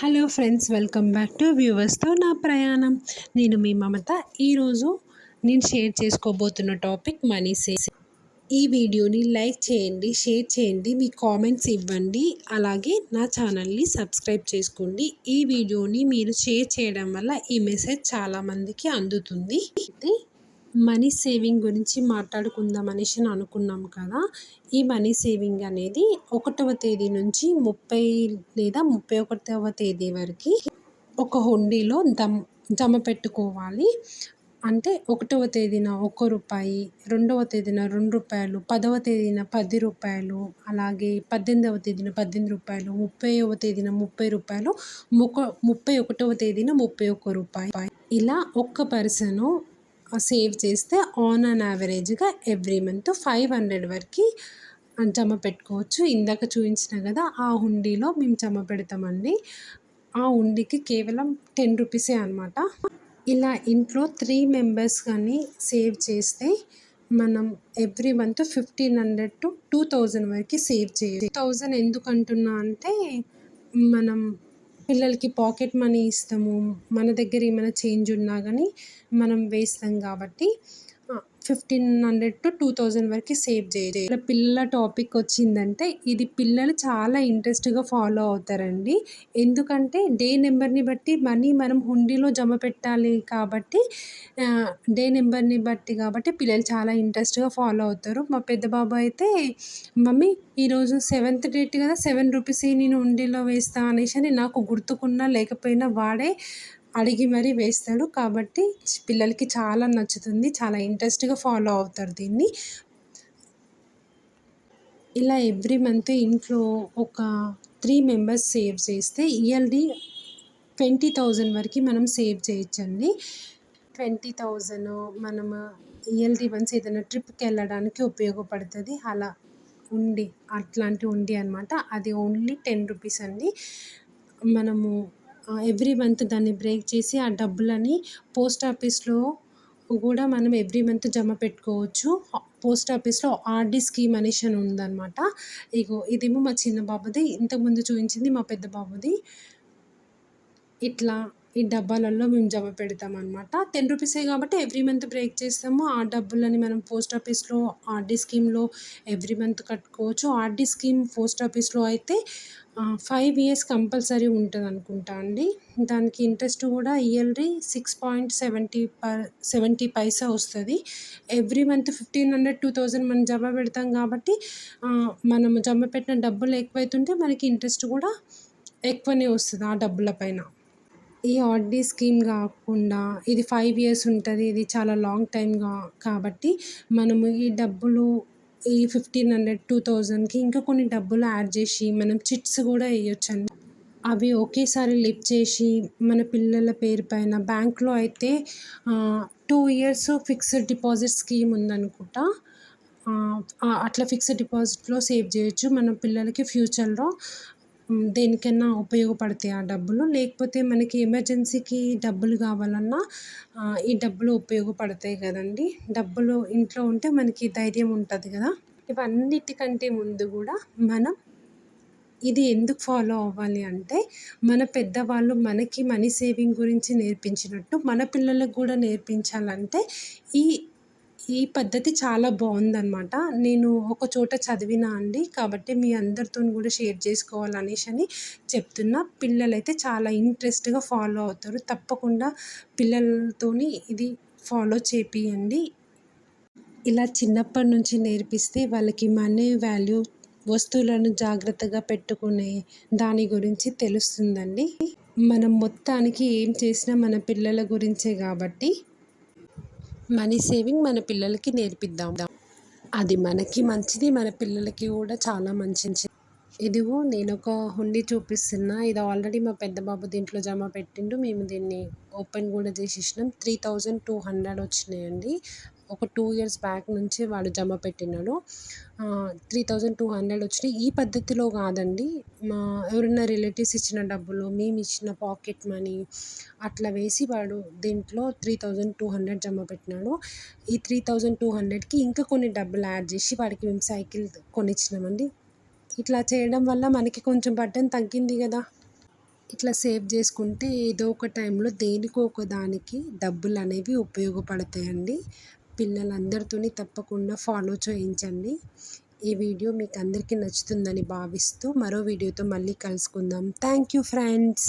Hello friends welcome back to వ్యూవర్స్తో నా ప్రయాణం. నేను మీ మమత. ఈరోజు నేను షేర్ చేసుకోబోతున్న టాపిక్ మనీ సేవ్. ఈ వీడియోని లైక్ చేయండి షేర్ చేయండి మీ కామెంట్స్ ఇవ్వండి అలాగే నా ఛానల్ని సబ్స్క్రైబ్ చేసుకోండి. ఈ వీడియోని మీరు షేర్ చేయడం వల్ల ఈ మెసేజ్ చాలామందికి అందుతుంది. మనీ సేవింగ్ గురించి మాట్లాడుకుందాం అనేసి అనుకున్నాం కదా. ఈ మనీ సేవింగ్ అనేది ఒకటవ తేదీ నుంచి ముప్పై లేదా ముప్పై ఒకటవ తేదీ వరకు ఒక హుండీలో దమ్ జమ పెట్టుకోవాలి. అంటే ఒకటవ తేదీన ఒక్క రూపాయి రెండవ తేదీన రెండు రూపాయలు పదవ తేదీన పది రూపాయలు అలాగే పద్దెనిమిదవ తేదీన పద్దెనిమిది రూపాయలు ముప్పైవ తేదీన ముప్పై రూపాయలు ముక్క ముప్పై ఒకటవ తేదీన ముప్పై ఒక్క రూపాయి. ఇలా ఒక్క పర్సను సేవ్ చేస్తే ఆన్ అన్ యావరేజ్గా ఎవ్రీ మంత్ ఫైవ్ హండ్రెడ్ వరకు జమ పెట్టుకోవచ్చు. ఇందాక చూపించిన కదా ఆ హుండీలో మేము జమ పెడతామండి. ఆ హుండీకి కేవలం టెన్ రూపీసే అనమాట ఇలా ఇంట్లో త్రీ మెంబర్స్ కానీ సేవ్ చేస్తే మనం every month fifteen hundred to two thousand వరకు సేవ్ చేయాలి థౌజండ్ ఎందుకు అంటున్నా అంటే మనం పిల్లలకి పాకెట్ మనీ ఇస్తాము మన దగ్గర ఏమైనా చేంజ్ ఉన్నా కానీ మనం వేస్తాం కాబట్టి fifteen hundred to two thousand వరకు సేవ్ చేయాలి ఇలా పిల్లల టాపిక్ వచ్చిందంటే ఇది పిల్లలు చాలా ఇంట్రెస్ట్గా ఫాలో అవుతారండి. ఎందుకంటే డే నెంబర్ని బట్టి మనీ మనం హుండీలో జమ పెట్టాలి కాబట్టి డే నెంబర్ని బట్టి కాబట్టి పిల్లలు చాలా ఇంట్రెస్ట్గా ఫాలో అవుతారు. మా పెద్ద బాబు అయితే మమ్మీ ఈరోజు సెవెంత్ డేట్ కదా సెవెన్ రూపీస్ నేను హుండీలో వేస్తా అనేసి అని నాకు గుర్తుకున్నా లేకపోయినా వాడే అడిగి మరీ వేస్తాడు. కాబట్టి పిల్లలకి చాలా నచ్చుతుంది. చాలా ఇంట్రెస్ట్గా ఫాలో అవుతారు దీన్ని. ఇలా ఎవ్రీ మంత్ ఇంట్లో ఒక త్రీ మెంబర్స్ సేవ్ చేస్తే ఇయర్లీ ట్వంటీ థౌజండ్ వరకు మనం సేవ్ చేయొచ్చండి. ట్వంటీ థౌజండ్ మనము ఇయర్లీ వన్స్ ఏదైనా ట్రిప్కి వెళ్ళడానికి ఉపయోగపడుతుంది. అలా ఉండి అట్లాంటి ఉండి అనమాట అది ఓన్లీ టెన్ రూపీస్ అండి. మనము ఎవ్రీ మంత్ దాన్ని బ్రేక్ చేసి ఆ డబ్బులని పోస్ట్ ఆఫీస్లో కూడా మనం ఎవ్రీ మంత్ జమ పెట్టుకోవచ్చు. పోస్ట్ ఆఫీస్లో ఆర్డీ స్కీమ్ అనేసి అని ఉందన్నమాట. ఇగో ఇదేమో మా చిన్న బాబుది. ఇంతకుముందు చూపించింది మా పెద్ద బాబుది. ఇట్లా ఈ డబ్బాలలో మేము జమ పెడతాం అనమాట టెన్ రూపీసే కాబట్టి ఎవ్రీ మంత్ బ్రేక్ చేస్తాము. ఆ డబ్బులని మనం పోస్ట్ ఆఫీస్లో ఆర్డీ స్కీమ్లో ఎవ్రీ మంత్ కట్టుకోవచ్చు. ఆర్డీ స్కీమ్ పోస్ట్ ఆఫీస్లో అయితే ఫైవ్ ఇయర్స్ కంపల్సరీ ఉంటుంది అనుకుంటా అండి. దానికి ఇంట్రెస్ట్ కూడా yearly six point seventy per seventy paisa వస్తుంది. Every month fifteen hundred two thousand మనం జమ పెడతాం కాబట్టి మనం జమ పెట్టిన డబ్బులు ఎక్కువైతుంటే మనకి ఇంట్రెస్ట్ కూడా ఎక్కువనే వస్తుంది ఆ డబ్బుల పైన. ఈ ఆర్డీ స్కీమ్ కాకుండా ఇది ఫైవ్ ఇయర్స్ ఉంటుంది ఇది చాలా లాంగ్ టైమ్గా కాబట్టి మనము ఈ డబ్బులు ఈ ఫిఫ్టీన్ హండ్రెడ్ టూ థౌజండ్కి ఇంకా కొన్ని డబ్బులు యాడ్ చేసి మనం చిట్స్ కూడా వేయొచ్చండి. అవి ఒకేసారి లిఫ్ట్ చేసి మన పిల్లల పేరు పైన బ్యాంక్లో అయితే two years fixed deposit scheme ఉందనుకుంటా. అట్లా ఫిక్స్డ్ డిపాజిట్లో సేవ్ చేయొచ్చు. మన పిల్లలకి ఫ్యూచర్లో దేనికైనా ఉపయోగపడతాయి ఆ డబ్బులు. లేకపోతే మనకి ఎమర్జెన్సీకి డబ్బులు కావాలన్నా ఈ డబ్బులు ఉపయోగపడతాయి కదండి. డబ్బులు ఇంట్లో ఉంటే మనకి ధైర్యం ఉంటుంది కదా. ఇవన్నిటికంటే ముందు కూడా మనం ఇది ఎందుకు ఫాలో అవ్వాలి అంటే మన పెద్దవాళ్ళు మనకి మనీ సేవింగ్ గురించి నేర్పించినట్టు మన పిల్లలకు కూడా నేర్పించాలంటే ఈ ఈ పద్ధతి చాలా బాగుందన్నమాట. నేను ఒక చోట చదివినా అండి. కాబట్టి మీ అందరితో కూడా షేర్ చేసుకోవాలనేసి అని చెప్తున్నా. పిల్లలైతే చాలా ఇంట్రెస్ట్గా ఫాలో అవుతారు. తప్పకుండా పిల్లలతోని ఇది ఫాలో చేపియండి. ఇలా చిన్నప్పటి నుంచి నేర్పిస్తే వాళ్ళకి మనీ వాల్యూ వస్తువులను జాగ్రత్తగా పెట్టుకునే దాని గురించి తెలుస్తుందండి. మనం మొత్తానికి ఏం చేసినా మన పిల్లల గురించే కాబట్టి మనీ సేవింగ్ మన పిల్లలకి నేర్పిద్దాం. అది మనకి మంచిది మన పిల్లలకి కూడా చాలా మంచిది. ఇదిగో నేను ఒక హుండీ చూపిస్తున్నా. ఇది ఆల్రెడీ మా పెద్ద బాబు దీంట్లో జమ పెట్టిండు. మేము దీన్ని ఓపెన్ కూడా చేసి ఇచ్చినాం త్రీ థౌజండ్ టూ హండ్రెడ్ వచ్చినాయండి. ఒక టూ ఇయర్స్ బ్యాక్ నుంచి వాడు జమ పెట్టినాడు. త్రీ థౌజండ్ టూ హండ్రెడ్ వచ్చినాయి. ఈ పద్ధతిలో కాదండి. మా ఎవరైనా రిలేటివ్స్ ఇచ్చిన డబ్బులు మేము ఇచ్చిన పాకెట్ మనీ అట్లా వేసి వాడు దీంట్లో త్రీ థౌజండ్ టూ హండ్రెడ్ జమ పెట్టినాడు. ఈ త్రీ థౌజండ్ టూ హండ్రెడ్కి ఇంకా కొన్ని డబ్బులు యాడ్ చేసి వాడికి మేము సైకిల్ కొనిచ్చినామండి. ఇట్లా చేయడం వల్ల మనకి కొంచెం బడ్డన్ తగ్గింది కదా. ఇట్లా సేవ్ చేసుకుంటే ఏదో ఒక టైంలో దేనికో ఒక దానికి డబ్బులు అనేవి ఉపయోగపడతాయండి. పిల్లలందరితోని తప్పకుండా ఫాలో చేయించండి. ఈ వీడియో మీకు అందరికీ నచ్చుతుందని భావిస్తూ మరో వీడియోతో మళ్ళీ కలుసుకుందాం. Thank you friends.